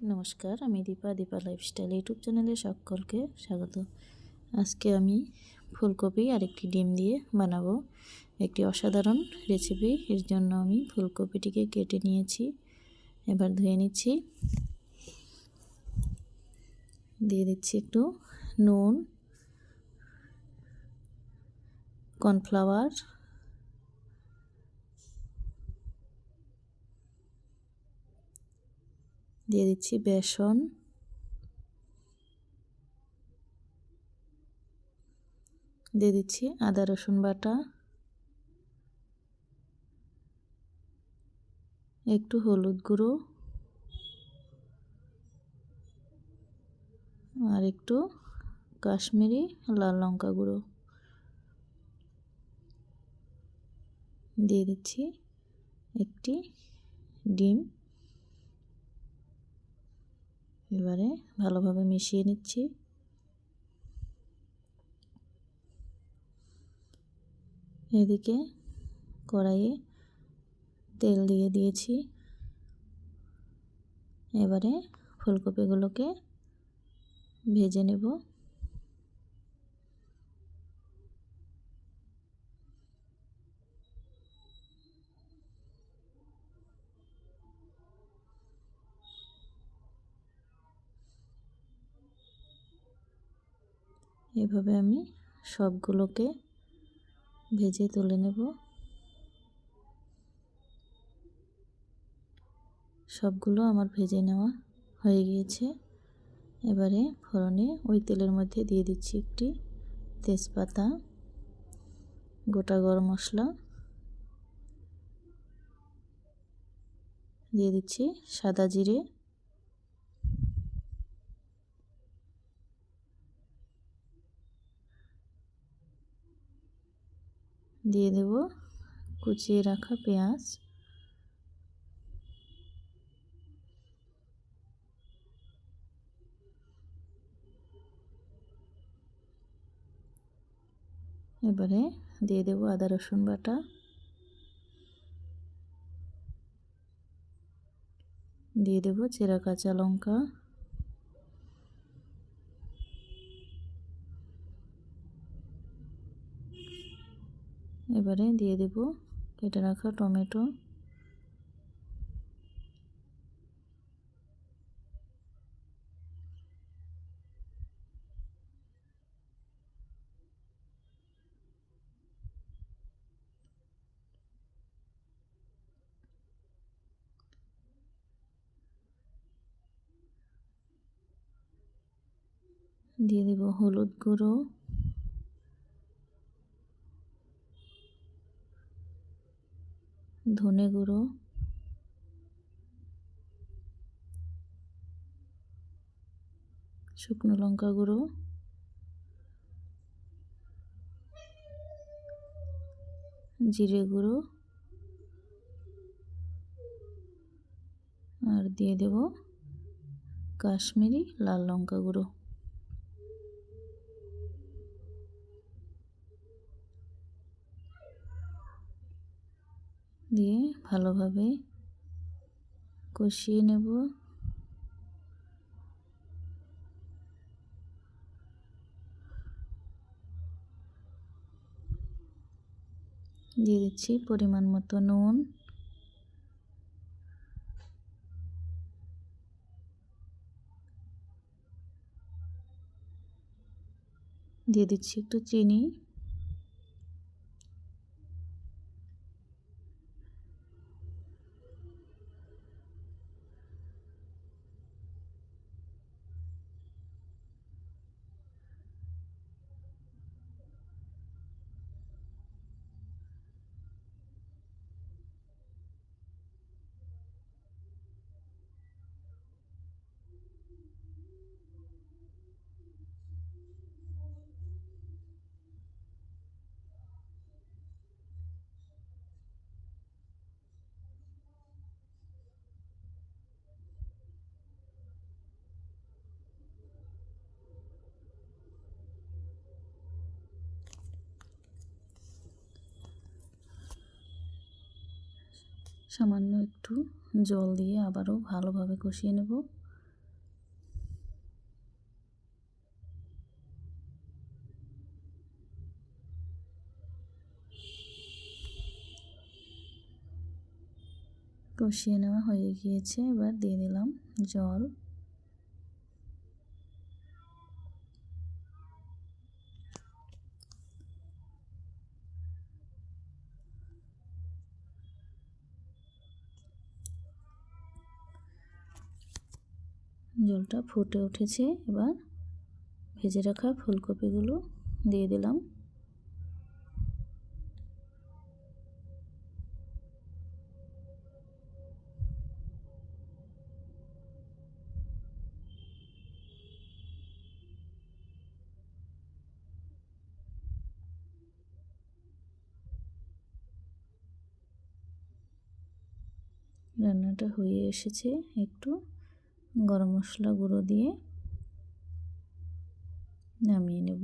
নমস্কার, আমি Dipa Dipa lifestyle YouTube চ্যানেলে সকলকে স্বাগত। আজকে আমি ফুলকপি আর একটি ডিম দিয়ে বানাবো। একটি অসাধারণ রেসিপি এর জন্য আমি ফুলকপিটিকে কেটে নিয়েছি। এবার ধুয়ে নিচ্ছি। দিয়ে দিচ্ছি একটু নুন, কর্নফ্লাওয়ার দিয়ে দিচ্ছি বেসন। দিয়ে দিচ্ছি আদা, রসুন বাটা। একটু হলুদ গুঁড়ো। আর একটু কাশ্মীরি লাল লঙ্কা গুঁড়ো। দিয়ে দিচ্ছি একটি ডিম। এবারে ভালোভাবে মিশিয়ে নিচ্ছি। এদিকে কড়াইয়ে তেল দিয়ে দিয়েছি। এবারে ফুলকপিগুলোকে ভেজে নেব। এভাবে আমি সবগুলোকে ভেজে তুলে নেব। সবগুলো আমার ভেজে নেওয়া হয়ে গিয়েছে। এবারে ফোড়নে ওই তেলের মধ্যে দিয়ে দিচ্ছি একটি তেজপাতা, গোটা গরম মশলা, দিয়ে দিচ্ছি সাদা জিরে দিয়ে দেব। কুচিয়ে রাখা পেঁয়াজ। এবারে দিয়ে দেব আদা, রসুন বাটা। দিয়ে দেব চেরা কাঁচা লঙ্কা। এবারে দিয়ে দেব কেটে রাখা টমেটো। দিয়ে দেব হলুদ গুঁড়ো। ধনে গুঁড়ো। শুকনো লঙ্কা গুঁড়ো। জিরে গুঁড়ো। আর দিয়ে দেব কাশ্মীরি লাল লঙ্কা গুঁড়ো। দিয়ে ভালোভাবে কষিয়ে নেব। দিয়ে দিচ্ছি পরিমাণ মতো নুন। দিয়ে দিচ্ছি একটু চিনি। সামান্য একটু জল দিয়ে আবারও ভালোভাবে কষিয়ে নেব। কষিয়ে নেওয়া হয়ে গিয়েছে, এবার দিয়ে দিলাম জল। জলটা ফুটে উঠেছে। এবার ভেজে রাখা ফুলকপিগুলো দিয়ে দিলাম। রান্নাটা হয়ে এসেছে। একটু গরম মশলা গুঁড়ো দিয়ে নামিয়ে নেব।